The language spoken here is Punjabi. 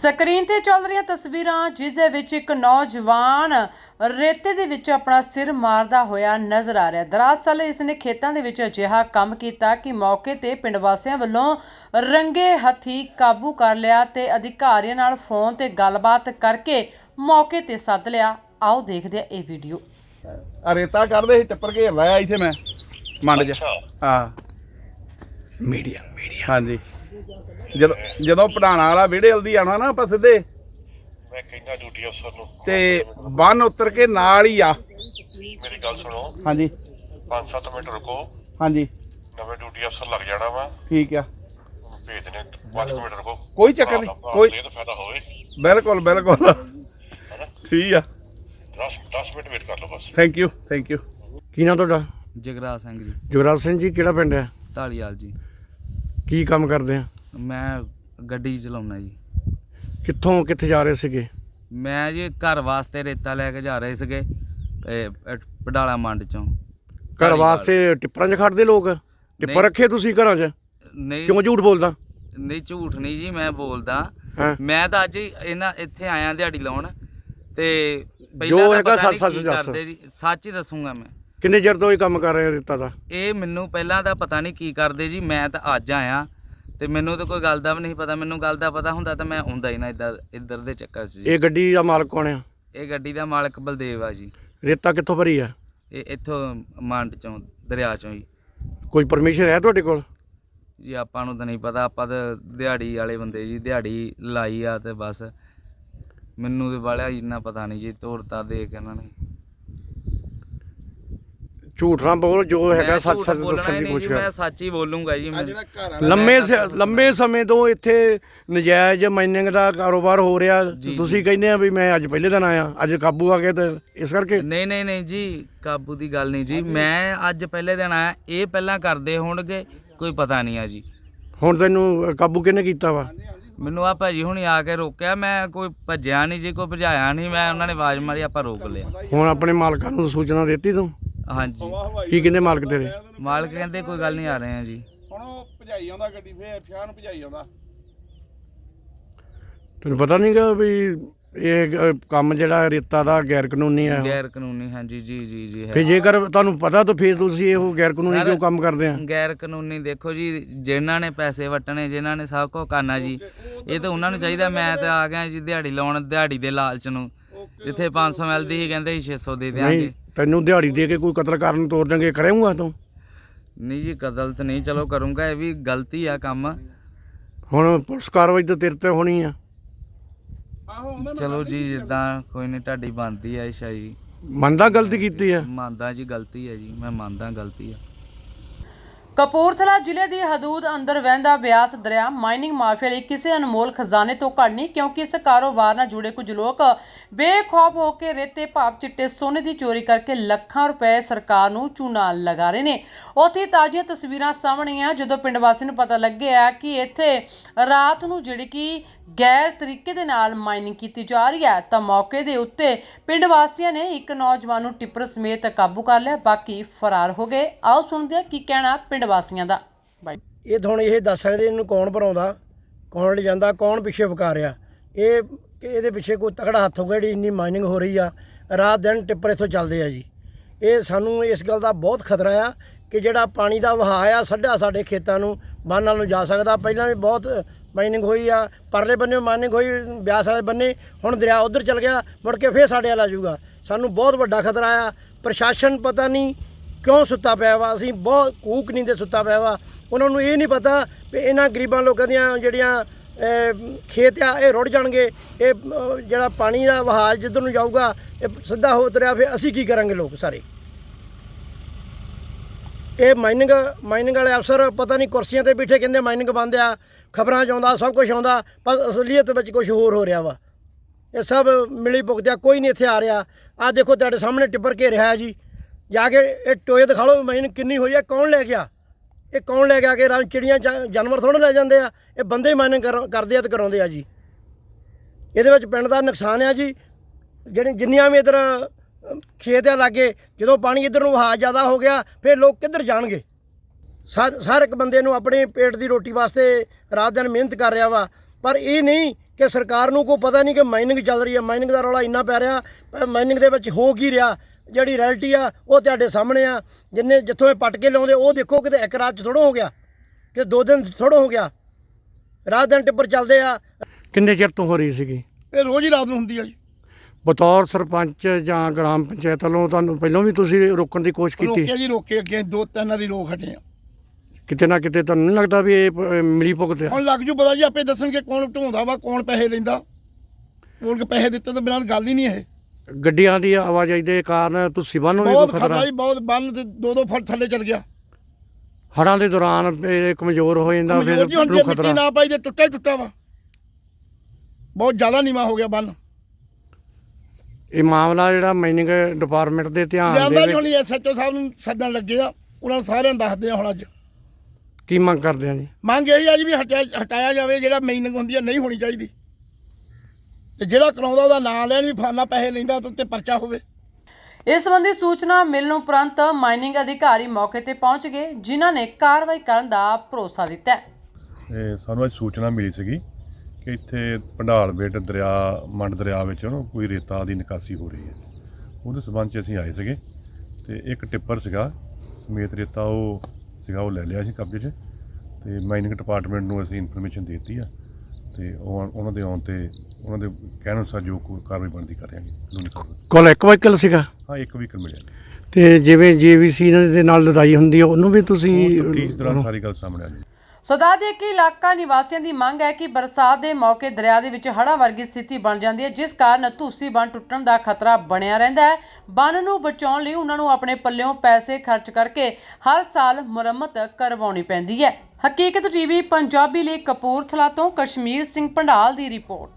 ਸਕਰੀਨ ਤੇ ਚੱਲ ਰਹੀਆਂ ਤਸਵੀਰਾਂ ਜਿਸ ਦੇ ਵਿੱਚ ਇੱਕ ਨੌਜਵਾਨ ਰੇਤੇ ਦੇ ਵਿੱਚ ਆਪਣਾ ਸਿਰ ਮਾਰਦਾ ਹੋਇਆ ਨਜ਼ਰ ਆ ਰਿਹਾ। ਦਰਅਸਲ ਇਸ ਨੇ ਖੇਤਾਂ ਦੇ ਵਿੱਚ ਅਜਿਹਾ ਕੰਮ ਕੀਤਾ ਕਿ ਮੌਕੇ ਤੇ ਪਿੰਡ ਵਾਸੀਆਂ ਵੱਲੋਂ ਰੰਗੇ ਹੱਥੀ ਕਾਬੂ ਕਰ ਲਿਆ ਤੇ ਅਧਿਕਾਰੀਆਂ ਨਾਲ ਫੋਨ ਤੇ ਗੱਲਬਾਤ ਕਰਕੇ ਮੌਕੇ ਤੇ ਸੱਦ ਲਿਆ। ਆਓ ਦੇਖਦੇ ਆ ਇਹ ਵੀਡੀਓ। ਆ ਰੇਤਾ ਕੱਢਦੇ ਸੀ ਟੱਪਰ ਘੇਰ ਲਾਇਆ ਇੱਥੇ ਮੈਂ। ਮੰਡ ਚ ਹਾਂ। Media media. ਹਾਂਜੀ। ਜਦੋਂ ਜਦੋਂ ਪੜਾਣਾ ਵਾਲਾ ਵਿਹੜੇ ਹਲਦੀ ਆਣਾ ਨਾ ਆਪਾਂ ਸਿੱਧੇ ਮੈਂ ਕਹਿੰਦਾ ਡਿਊਟੀ ਅਫਸਰ ਨੂੰ। ਤੇ ਬੰਨ ਉਤਰ ਕੇ ਨਾਲ ਹੀ ਆ। ਮੇਰੀ ਗੱਲ ਸੁਣੋ। ਹਾਂਜੀ। 5-7 ਮਿੰਟ ਰੁਕੋ। ਹਾਂਜੀ। ਨਵੇਂ ਡਿਊਟੀ ਅਫਸਰ ਲੱਗ ਜਾਣਾ ਵਾ। ਠੀਕ ਆ। ਉਹਨੂੰ ਭੇਜ ਦੇਣੇ 5 ਮਿੰਟ ਰੁਕੋ। ਕੋਈ ਚੱਕਰ ਨਹੀਂ। ਕੋਈ ਇਹ ਤਾਂ ਫਾਇਦਾ ਹੋਵੇ। ਬਿਲਕੁਲ ਬਿਲਕੁਲ। ਠੀਕ ਆ। 10 10 ਮਿੰਟ ਵੇਟ ਕਰ ਲਓ ਬਸ। ਥੈਂਕ ਯੂ ਥੈਂਕ ਯੂ ਕੀ ਨਾਂ ਤੁਹਾਡਾ? ਜਗਰਾਜ ਸਿੰਘ ਜੀ। ਜੁਗਰਾਜ ਸਿੰਘ ਜੀ ਕਿਹੜਾ ਪਿੰਡ ਹੈ? ਢਾਲੀਵਾਲ ਜੀ। ਕੀ ਕੰਮ ਕਰਦੇ ਆ? ਮੈਂ ਗੱਡੀ ਚਲਾਉਣਾ ਜੀ। ਕਿੱਥੋਂ ਕਿੱਥੇ ਜਾ ਰਹੇ ਸੀਗੇ? ਮੈਂ ਜੀ ਘਰ ਵਾਸਤੇ ਰੇਤਾ ਲੈ ਕੇ ਜਾ ਰਹੇ ਸੀਗੇ ਅਹ ਪਡਾਲਾ ਮੰਡ ਚੋਂ। ਘਰ ਧਾਰੀਵਾਲ। ਵਾਸਤੇ ਟਿੱਪਰਾਂ 'ਚ ਖੜਦੇ ਲੋਕ? ਟਿੱਪਰ ਨਹੀਂ। ਰੱਖੇ ਤੁਸੀਂ ਘਰਾਂ 'ਚ? ਨਹੀਂ। ਕਿਉਂ ਝੂਠ ਬੋਲਦਾ? ਨਹੀਂ ਝੂਠ ਨਹੀਂ ਜੀ ਮੈਂ ਬੋਲਦਾ। ਹਾਂ? ਮੈਂ ਤਾਂ ਅੱਜ ਹੀ ਇਹਨਾਂ ਇੱਥੇ ਆਇਆ ਦਿਹਾੜੀ ਲਾਉਣ ਤੇ ਜੋ ਤਾਂ ਹੈਗਾ ਪਤਾ ਨਹੀਂ ਸੱਚ- ਕੀ ਸੱਚ ਦੱਸ। ਕਰਦੇ ਜੀ। ਸੱਚ ਹੀ ਦੱਸੂਗਾ ਮੈਂ। ਕਿੰਨੇ ਚਿਰ ਤੋਂ ਇਹ ਕੰਮ ਕਰ ਰਹੇ ਹੋ ਰੇਤਾ ਦਾ? ਇਹ ਮੈਨੂੰ ਪਹਿਲਾਂ ਤਾਂ ਪਤਾ ਨਹੀਂ ਕੀ ਕਰਦੇ ਜੀ ਮੈਂ ਤਾਂ ਅੱਜ ਆਇਆ ਤੇ ਮੈਨੂੰ ਤਾਂ ਕੋਈ ਗੱਲ ਦਾ ਵੀ ਨਹੀਂ ਪਤਾ ਮੈਨੂੰ ਗੱਲ ਦਾ ਪਤਾ ਹੁੰਦਾ ਤਾਂ ਮੈਂ ਆਉਂਦਾ ਹੀ ਨਾ ਇੱਧਰ ਇੱਧਰ ਦੇ ਚੱਕਰ 'ਚ ਜੀ। ਇਹ ਗੱਡੀ ਦਾ ਮਾਲਕ ਕੌਣ ਆ? ਇਹ ਗੱਡੀ ਦਾ ਮਾਲਕ ਬਲਦੇਵ ਆ ਜੀ। ਰੇਤਾ ਕਿੱਥੋਂ ਭਰੀ ਆ? ਇਹ ਇੱਥੋਂ ਮੰਡ ਚੋਂ ਦਰਿਆ ਚੋਂ ਜੀ। ਕੋਈ ਪਰਮਿਸ਼ਨ ਹੈ ਤੁਹਾਡੇ ਕੋਲ? ਜੀ ਆਪਾਂ ਨੂੰ ਤਾਂ ਨਹੀਂ ਪਤਾ ਆਪਾਂ ਤਾਂ ਦਿਹਾੜੀ ਵਾਲੇ ਬੰਦੇ ਜੀ ਦਿਹਾੜੀ ਲਾਈ ਆ ਤੇ ਬਸ। ਮੈਨੂੰ ਤੇ ਵਾਲਿਆ ਇੰਨਾ ਪਤਾ ਨਹੀਂ ਜੀ ਤੋਰਤਾ ਦੇ ਕੇ ਇਹਨਾਂ ਨੇ। ਝੂਠ ਨਾ ਬੋਲ ਜੋ ਹੈਗਾ ਸੱਚ ਸੱਚ ਦੱਸਣ ਦੀ ਕੋਸ਼ਿਸ਼ ਮੈਂ ਕਰ ਸੱਚ ਹੀ ਬੋਲੂੰਗਾ ਜੀ ਮੈਂ ਲੰਮੇ ਸ- ਲੰਮੇ ਸਮੇਂ ਤੋਂ ਇੱਥੇ ਨਜਾਇਜ਼ ਮਾਈਨਿੰਗ ਦਾ ਕਾਰੋਬਾਰ ਹੋ ਰਿਹਾ। ਤੁਸੀਂ ਕਹਿੰਦੇ ਆ ਵੀ ਮੈਂ ਅੱਜ ਪਹਿਲੇ ਦਿਨ ਆਇਆ ਅੱਜ ਕਾਬੂ ਆ ਗਿਆ ਤੇ ਇਸ ਕਰਕੇ? ਨਹੀਂ ਨਹੀਂ ਨਹੀਂ ਜੀ ਕਾਬੂ ਦੀ ਗੱਲ ਨਹੀਂ ਜੀ ਮੈਂ ਅੱਜ ਪਹਿਲੇ ਦਿਨ ਆਇਆ ਇਹ ਪਹਿਲਾਂ ਕਰਦੇ ਹੋਣਗੇ ਕੋਈ ਪਤਾ ਨਹੀਂ ਆ ਜੀ। ਹੁਣ ਤੈਨੂੰ ਕਾਬੂ ਕਿਹਨੇ ਕੀਤਾ ਵਾ? ਮੈਨੂੰ ਆ ਭਾਜੀ ਹੁਣੀ ਆ ਕੇ ਰੋਕਿਆ ਮੈਂ ਕੋਈ ਭੱਜਿਆ ਨਹੀਂ ਜੀ ਕੋਈ ਭਜਾਇਆ ਨਹੀਂ ਮੈਂ ਉਹਨਾਂ ਨੇ ਆਵਾਜ਼ ਮਾਰੀ ਆਪਾਂ ਰੋਕ ਲਿਆ। ਹੁਣ ਆਪਣੇ ਮਾਲਕਾਂ ਨੂੰ ਸੂਚਨਾ ਦਿੱਤੀ ਤੂੰ? ਹਾਂਜੀ। ਕੀ ਕਹਿੰਦੇ ਮਾਲਕ ਤੇਰੇ? ਮਾਲਕ ਕਹਿੰਦੇ ਕੋਈ ਗੱਲ ਨਹੀਂ ਆ ਰਹੇ ਆ ਜੀ। ਹੁਣ ਉਹ ਭਜਾਈ ਆਉਂਦਾ ਗੱਡੀ ਫੇਰ ਫਿਆ ਨੂੰ ਭਜਾਈ ਆਉਂਦਾ। ਤੈਨੂੰ ਪਤਾ ਨਹੀਂਗਾ ਵੀ ਇਹ ਅ, ਕੰਮ ਜਿਹੜਾ ਰੇਤਾ ਦਾ ਗੈਰ ਕਾਨੂੰਨੀ ਹੈ ਗੈਰ ਕਾਨੂੰਨੀ ਹਾਂਜੀ ਜੀ ਜੀ ਜੀ ਹੈ। ਫਿਰ ਜੇਕਰ ਤੁਹਾਨੂੰ ਪਤਾ ਤਾਂ ਫਿਰ ਤੁਸੀਂ ਇਹੋ ਗੈਰ ਕਾਨੂੰਨੀ ਕਿਉਂ ਕੰਮ ਕਰਦੇ ਆ? ਗੈਰ ਕਾਨੂੰਨੀ ਦੇਖੋ ਜੀ ਜਿਨ੍ਹਾਂ ਨੇ ਪੈਸੇ ਵਟਣੇ ਜਿਨ੍ਹਾਂ ਨੇ ਸਭ ਕੁਝ ਕਰਨਾ ਜੀ ਇਹ ਤਾਂ ਉਹਨਾਂ ਨੂੰ ਚਾਹੀਦਾ ਮੈਂ ਤਾਂ ਆ ਗਿਆ ਜੀ ਦਿਹਾੜੀ ਲਾਉਣ ਦਿਹਾੜੀ ਦੇ ਲਾਲਚ ਨੂੰ। ਜਿੱਥੇ 500 ਮਿਲਦੀ ਸੀ ਕਹਿੰਦੇ ਸੀ 600 ਦੇ ਨਹੀਂ ਦਿਆਂਗੇ। ਤੈਨੂੰ ਦਿਹਾੜੀ ਦੇ ਕੇ ਕੋਈ ਕਤਲ ਕਰਨ ਤੋਰ ਦੇਂਗੇ ਕਰੇਂਗਾ ਤੂੰ। ਨਹੀਂ ਜੀ ਕਤਲ ਤਾਂ ਨਹੀਂ ਚਲੋ ਕਰੂੰਗਾ ਇਹ ਵੀ ਗਲਤੀ ਆ ਕੰਮ। ਹੁਣ ਪੁਲਿਸ ਕਾਰਵਾਈ ਤਾਂ ਤੇਰੇ ਤੇ ਹੋਣੀ ਆ। ਚਲੋ ਜੀ ਜਿੱਦਾਂ ਕੋਈ ਨਹੀਂ ਤੁਹਾਡੀ ਬਣਦੀ ਆ ਇਸ਼ਾ ਜੀ ਮੰਨਦਾ ਗਲਤੀ ਕੀਤੀ ਆ? ਮੰਨਦਾ ਜੀ ਗਲਤੀ ਹੈ ਜੀ ਮੈਂ ਮੰਨਦਾ ਗਲਤੀ ਆ। ਕਪੂਰਥਲਾ ਜ਼ਿਲ੍ਹੇ ਦੀ ਹਦੂਦ ਅੰਦਰ ਵਹਿੰਦਾ ਬਿਆਸ ਦਰਿਆ ਮਾਈਨਿੰਗ ਮਾਫੀਆ ਲਈ ਕਿਸੇ ਅਨਮੋਲ ਖਜ਼ਾਨੇ ਤੋਂ ਘੱਟ ਨਹੀਂ, ਕਿਉਂਕਿ ਇਸ ਕਾਰੋਬਾਰ ਨਾਲ ਜੁੜੇ ਕੁਝ ਲੋਕ ਬੇਖੌਫ ਹੋ ਕੇ ਰੇਤੇ ਭਾਪ ਚਿੱਟੇ ਸੋਨੇ ਦੀ ਚੋਰੀ ਕਰਕੇ ਲੱਖਾਂ ਰੁਪਏ ਸਰਕਾਰ ਨੂੰ ਚੂਨਾ ਲਗਾ ਰਹੇ ਨੇ। ਉੱਥੇ ਤਾਜ਼ੀਆਂ ਤਸਵੀਰਾਂ ਸਾਹਮਣੇ ਆ ਜਦੋਂ ਪਿੰਡ ਵਾਸੀ ਨੂੰ ਪਤਾ ਲੱਗਿਆ ਕਿ ਇੱਥੇ ਰਾਤ ਨੂੰ ਜਿਹੜੀ ਕਿ ਗੈਰ ਤਰੀਕੇ ਦੇ ਨਾਲ ਮਾਈਨਿੰਗ ਕੀਤੀ ਜਾ ਰਹੀ ਹੈ, ਤਾਂ ਮੌਕੇ ਦੇ ਉੱਤੇ ਪਿੰਡ ਵਾਸੀਆਂ ਨੇ ਇੱਕ ਨੌਜਵਾਨ ਨੂੰ ਟਿੱਪਰ ਸਮੇਤ ਕਾਬੂ ਕਰ ਲਿਆ। ਬਾਕੀ ਫਰਾਰ ਹੋ ਗਏ। ਆਓ ਸੁਣਦੇ ਹਾਂ ਕੀ ਕਹਿਣਾ ਪਿੰਡ ਵਾਸੀਆਂ ਦਾ। ਬਾਈ। ਇਹ ਤਾਂ ਹੁਣ ਇਹ ਦੱਸ ਸਕਦੇ ਇਹਨੂੰ ਕੌਣ ਭਰਾਉਂਦਾ ਕੌਣ ਲਿਜਾਂਦਾ, ਕੌਣ ਪਿੱਛੇ ਵਕਾ ਰਿਹਾ ਇਹ ਕਿ ਇਹਦੇ ਪਿੱਛੇ ਕੋਈ ਤਕੜਾ ਹੱਥ ਹੋਗਾ ਜਿਹੜੀ ਇੰਨੀ ਮਾਈਨਿੰਗ ਹੋ ਰਹੀ ਆ, ਰਾਤ ਦਿਨ ਟਿੱਪਰ ਇੱਥੋਂ ਚੱਲਦੇ ਆ ਜੀ। ਇਹ ਸਾਨੂੰ ਇਸ ਗੱਲ ਦਾ ਬਹੁਤ ਖਤਰਾ ਆ ਕਿ ਜਿਹੜਾ ਪਾਣੀ ਦਾ ਵਹਾਅ ਆ, ਸੱਡਾ ਸਾਡੇ ਖੇਤਾਂ ਨੂੰ, ਬੰਨ ਨਾਲ ਨੂੰ ਜਾ ਸਕਦਾ। ਪਹਿਲਾਂ ਵੀ ਬਹੁਤ ਮਾਈਨਿੰਗ ਹੋਈ ਆ, ਪਰਲੇ ਬੰਨੇ ਮਾਈਨਿੰਗ ਹੋਈ, ਬਿਆਸ ਵਾਲੇ ਬੰਨੇ, ਹੁਣ ਦਰਿਆ ਉਧਰ ਚੱਲ ਗਿਆ, ਮੁੜ ਕੇ ਫੇਰ ਸਾਡੇ ਵੱਲ ਆ ਜਾਊਗਾ। ਸਾਨੂੰ ਬਹੁਤ ਵੱਡਾ ਖਤਰਾ ਆ। ਪ੍ਰਸ਼ਾਸਨ ਪਤਾ ਨਹੀਂ ਕਿਉਂ ਸੁੱਤਾ ਪਿਆ ਵਾ? ਅਸੀਂ ਬਹੁਤ ਕੂਕ ਨਹੀਂ ਦੇ ਸੁੱਤਾ ਪਿਆ ਵਾ। ਉਹਨਾਂ ਨੂੰ ਇਹ ਨਹੀਂ ਪਤਾ ਵੀ ਇਹਨਾਂ ਗਰੀਬਾਂ ਲੋਕਾਂ ਦੀਆਂ ਜਿਹੜੀਆਂ ਖੇਤ ਆ, ਇਹ ਰੁੜ ਜਾਣਗੇ। ਇਹ ਜਿਹੜਾ ਪਾਣੀ ਦਾ ਵਹਾਅ ਜਿੱਧਰ ਨੂੰ ਜਾਊਗਾ, ਇਹ ਸਿੱਧਾ ਹੋ ਉਤਰਿਆ, ਫਿਰ ਅਸੀਂ ਕੀ ਕਰਾਂਗੇ ਲੋਕ ਸਾਰੇ? ਇਹ ਮਾਈਨਿੰਗ ਮਾਈਨਿੰਗ ਵਾਲੇ ਅਫਸਰ ਪਤਾ ਨਹੀਂ ਕੁਰਸੀਆਂ ਤੇ ਬੈਠੇ ਕਹਿੰਦੇ ਮਾਈਨਿੰਗ ਬੰਦ ਆ, ਖਬਰਾਂ 'ਚ ਆਉਂਦਾ, ਸਭ ਕੁਝ ਆਉਂਦਾ, ਪਰ ਅਸਲੀਅਤ ਵਿੱਚ ਕੁਝ ਹੋਰ ਹੋ ਰਿਹਾ ਵਾ। ਇਹ ਸਭ ਮਿਲੀ ਭੁਗਤਿਆ, ਕੋਈ ਨਹੀਂ ਇੱਥੇ ਆ ਰਿਹਾ। ਆ ਦੇਖੋ ਤੁਹਾਡੇ ਸਾਹਮਣੇ ਟਿੱਪਰ ਘੇਰਿਆ ਰਿਹਾ ਜੀ। ਜਾ ਕੇ ਇਹ ਟੋਏ ਦਿਖਾ ਲਓ ਮਾਈਨ ਕਿੰਨੀ ਹੋਈ ਹੈ ਕੌਣ ਲੈ ਗਿਆ ਇਹ ਕੌਣ ਲੈ ਗਿਆ ਕਿ ਰਾਂ ਚਿੜੀਆਂ ਜਾਨਵਰ ਥੋੜਾ ਲੈ ਜਾਂਦੇ ਆ? ਇਹ ਬੰਦੇ ਹੀ ਮਾਈਨਿੰਗ ਕਰਦੇ ਆ ਤੇ ਕਰਾਉਂਦੇ ਆ ਜੀ। ਇਹਦੇ ਵਿੱਚ ਪਿੰਡ ਦਾ ਨੁਕਸਾਨ ਆ ਜੀ। ਜਿਹੜੇ ਜਿੰਨੀਆਂ ਵੀ ਇਧਰ ਖੇਤ ਆ ਲਾਗੇ, ਜਦੋਂ ਪਾਣੀ ਇਧਰ ਨੂੰ ਵਹਾਅ ਜ਼ਿਆਦਾ ਹੋ ਗਿਆ, ਫਿਰ ਲੋਕ ਕਿੱਧਰ ਜਾਣਗੇ? ਹਰ ਹਰ ਇੱਕ ਬੰਦੇ ਨੂੰ ਆਪਣੇ ਪੇਟ ਦੀ ਰੋਟੀ ਵਾਸਤੇ ਰਾਤ ਦਿਨ ਮਿਹਨਤ ਕਰ ਰਿਹਾ ਵਾ। ਪਰ ਇਹ ਨਹੀਂ ਕਿ ਸਰਕਾਰ ਨੂੰ ਕੋਈ ਪਤਾ ਨਹੀਂ ਕਿ ਮਾਈਨਿੰਗ ਚੱਲ ਰਹੀ ਹੈ ਮਾਈਨਿੰਗ ਦਾ ਰੌਲਾ ਇੰਨਾ ਪੈ ਰਿਹਾ, ਪਰ ਮਾਈਨਿੰਗ ਦੇ ਵਿੱਚ ਹੋ ਕੀ ਰਿਹਾ। ਜਿਹੜੀ ਰੈਲਿਟੀ ਆ ਉਹ ਤੁਹਾਡੇ ਸਾਹਮਣੇ ਆ। ਜਿੰਨੇ ਜਿੱਥੋਂ ਇਹ ਪੱਟ ਕੇ ਲਾਉਂਦੇ ਉਹ ਦੇਖੋ ਕਿਤੇ ਇੱਕ ਰਾਤ ਚ ਥੋੜ੍ਹਾ ਹੋ ਗਿਆ ਕਿ ਦੋ ਦਿਨ ਥੋੜ੍ਹਾ ਹੋ ਗਿਆ। ਰਾਤ ਦਿਨ ਟਿੱਪਰ ਚੱਲਦੇ ਆ। ਕਿੰਨੇ ਚਿਰ ਤੋਂ ਹੋ ਰਹੀ ਸੀਗੀ? ਇਹ ਰੋਜ਼ ਹੀ ਰਾਤ ਨੂੰ ਹੁੰਦੀ ਆ ਜੀ। ਬਤੌਰ ਸਰਪੰਚ ਜਾਂ ਗ੍ਰਾਮ ਪੰਚਾਇਤ ਵੱਲੋਂ ਤੁਹਾਨੂੰ ਪਹਿਲਾਂ ਵੀ ਤੁਸੀਂ ਰੋਕਣ ਦੀ ਕੋਸ਼ਿਸ਼ ਕੀਤੀ? ਰੋਕਿਆ ਜੀ ਰੋਕੇ ਅੱਗੇ ਦੋ ਤਿੰਨ ਵਾਰੀ ਰੋਕ ਹਟੇ ਆ। ਕਿਤੇ ਨਾ ਕਿਤੇ ਤੁਹਾਨੂੰ ਨਹੀਂ ਲੱਗਦਾ ਵੀ ਇਹ ਪ- ਮਿਲੀ ਭੁਗਤ ਹੁਣ ਲੱਗ ਜੂ ਪਤਾ ਜੀ ਆਪੇ ਦੱਸਣਗੇ ਕੌਣ ਢੋਂਦਾ ਵਾ ਕੌਣ ਪੈਸੇ ਲੈਂਦਾ। ਕੋਲ ਕੇ ਪੈਸੇ ਦਿੱਤੇ ਤੋਂ ਬਿਨਾਂ ਗੱਲ ਹੀ ਨਹੀਂ ਇਹ। ਗੱਡੀਆਂ ਦੀ ਆਵਾਜਾਈ ਦੇ ਕਾਰਨ ਤੁਸੀਂ ਬੰਨ੍ਹ ਨੂੰ ਵੀ ਬਹੁਤ ਕੋਈ ਖਤਰਾ ਖਤਰਾ ਜੀ ਬਹੁਤ ਬੰਨ ਤੇ ਦੋ ਦੋ ਫੁੱਟ ਥੱਲੇ ਚਲ ਗਿਆ। ਹੜਾਂ ਦੇ ਦੌਰਾਨ ਇਹ ਕਮਜ਼ੋਰ ਹੋ ਜਾਂਦਾ ਹੁਣ ਫਿਰ ਜੇ ਨੂੰ ਮਿੱਟੀ ਖਤਰਾ। ਨਾ ਪਾਈ ਤੇ ਟੁੱਟਾ ਹੀ ਟੁੱਟਾ ਵਾ। ਬਹੁਤ ਜ਼ਿਆਦਾ ਨੀਵਾ ਹੋ ਗਿਆ ਬੰਨ। ਇਹ ਮਾਮਲਾ ਜਿਹੜਾ ਮਾਈਨਿੰਗ ਡਿਪਾਰਟਮੈਂਟ ਦੇ ਧਿਆਨ ਜਾਂਦਾ ਦੇ ਜੀ ਹੁਣ ਵਿੱਚ ਐਸਐਚਓ ਸਾਹਿਬ ਨੂੰ ਸੱਦਣ ਲੱਗੇ ਆ ਉਹਨਾਂ ਨੂੰ ਸਾਰਿਆਂ ਨੂੰ ਦੱਸਦੇ ਆ ਹੁਣ ਅੱਜ। ਕੀ ਮੰਗ ਕਰਦੇ ਆ ਜੀ? ਮੰਗ ਇਹ ਆ ਜੀ ਵੀ ਹਟਾਇਆ ਹਟਾਇਆ ਜਾਵੇ ਜਿਹੜਾ ਮੇਨਿੰਗ ਹੁੰਦੀ ਆ ਨਹੀਂ ਹੋਣੀ ਚਾਹੀਦੀ। ਤੇ ਜਿਹੜਾ ਕਰਾਉਂਦਾ ਉਹਦਾ ਨਾਂ ਲੈਣ ਵੀ ਫਾਨਾ ਪੈਸੇ ਲੈਂਦਾ ਤੇ ਉੱਤੇ ਪਰਚਾ ਹੋਵੇ। ਇਸ ਸੰਬੰਧੀ ਸੂਚਨਾ ਮਿਲਣ ਉਪਰੰਤ ਮਾਈਨਿੰਗ ਅਧਿਕਾਰੀ ਮੌਕੇ ਤੇ ਪਹੁੰਚ ਗਏ ਜਿਨ੍ਹਾਂ ਨੇ ਕਾਰਵਾਈ ਕਰਨ ਦਾ ਭਰੋਸਾ ਦਿੱਤਾ ਹੈ। ਇਹ ਸਾਨੂੰ ਅੱਜ ਸੂਚਨਾ ਮਿਲੀ ਸੀਗੀ ਕਿ ਇੱਥੇ ਪੰਡਾਲ ਬੇਟ ਦਰਿਆ ਮੰਡ ਦਰਿਆ ਵਿੱਚ ਨਾ ਕੋਈ ਰੇਤਾ ਦੀ ਨਿਕਾਸੀ ਹੋ ਰਹੀ ਹੈ। ਉਹਦੇ ਸਬੰਧ 'ਚ ਅਸੀਂ ਆਏ ਸੀਗੇ ਤੇ ਇੱਕ ਟਿੱਪਰ ਸੀਗਾ ਸਮੇਤ ਰੇਤਾ ਉਹ ਸੀਗਾ ਉਹ ਲੈ ਲਿਆ ਸੀ ਕਬਜ਼ੇ 'ਚ ਤੇ ਮਾਈਨਿੰਗ ਡਿਪਾਰਟਮੈਂਟ ਨੂੰ ਅਸੀਂ ਇਨਫੋਰਮੇਸ਼ਨ ਦੇ ਦਿੱਤੀ ਆ। ਤੇ ਉਹ ਉਹਨਾਂ ਦੇ ਆਉਣ ਤੇ ਉਹਨਾਂ ਦੇ ਕਹਿਣ ਅਨੁਸਾਰ ਜੋ ਕੋਈ ਕਾਰਵਾਈ ਬਣਦੀ ਕਰ ਰਹੇ ਕਾਨੂੰਨੀ ਕਾਰਵਾਈ। ਕੋਲ ਇੱਕ ਵਾਹੀਕਲ ਸੀਗਾ? ਹਾਂ ਇੱਕ ਵਹੀਕਲ ਮਿਲਿਆ। ਤੇ ਜਿਵੇਂ ਜੀਵੀਸੀ ਦੇ ਨਾਲ ਲੜਾਈ ਹੁੰਦੀ ਹੈ ਉਹਨੂੰ ਵੀ ਤੁਸੀਂ ਉਹ ਦੌਰਾਨ ਸਾਰੀ ਗੱਲ ਸਾਹਮਣੇ ਆ ਜਾਊਗੀ ਸੋ ਦੇ ਕਿ ਇਲਾਕਾ ਨਿਵਾਸੀਆਂ ਦੀ ਮੰਗ ਹੈ ਕਿ ਬਰਸਾਤ ਦੇ ਮੌਕੇ ਦਰਿਆ ਦੇ ਵਿੱਚ ਹੜ੍ਹਾਂ ਵਰਗੀ ਸਥਿਤੀ ਬਣ ਜਾਂਦੀ ਹੈ, ਜਿਸ ਕਾਰਨ ਧੂਸੀ ਬੰਨ ਟੁੱਟਣ ਦਾ ਖਤਰਾ ਬਣਿਆ ਰਹਿੰਦਾ ਹੈ। ਬੰਨ ਨੂੰ ਬਚਾਉਣ ਲਈ ਉਹਨਾਂ ਨੂੰ ਆਪਣੇ ਪੱਲਿਓਂ ਪੈਸੇ ਖਰਚ ਕਰਕੇ ਹਰ ਸਾਲ ਮੁਰੰਮਤ ਕਰਵਾਉਣੀ ਪੈਂਦੀ ਹੈ। ਹਕੀਕਤ ਟੀਵੀ, ਪੰਜਾਬੀ ਲਈ ਕਪੂਰਥਲਾ ਤੋਂ ਕਸ਼ਮੀਰ ਸਿੰਘ ਪੰਡਾਲ ਦੀ ਰਿਪੋਰਟ।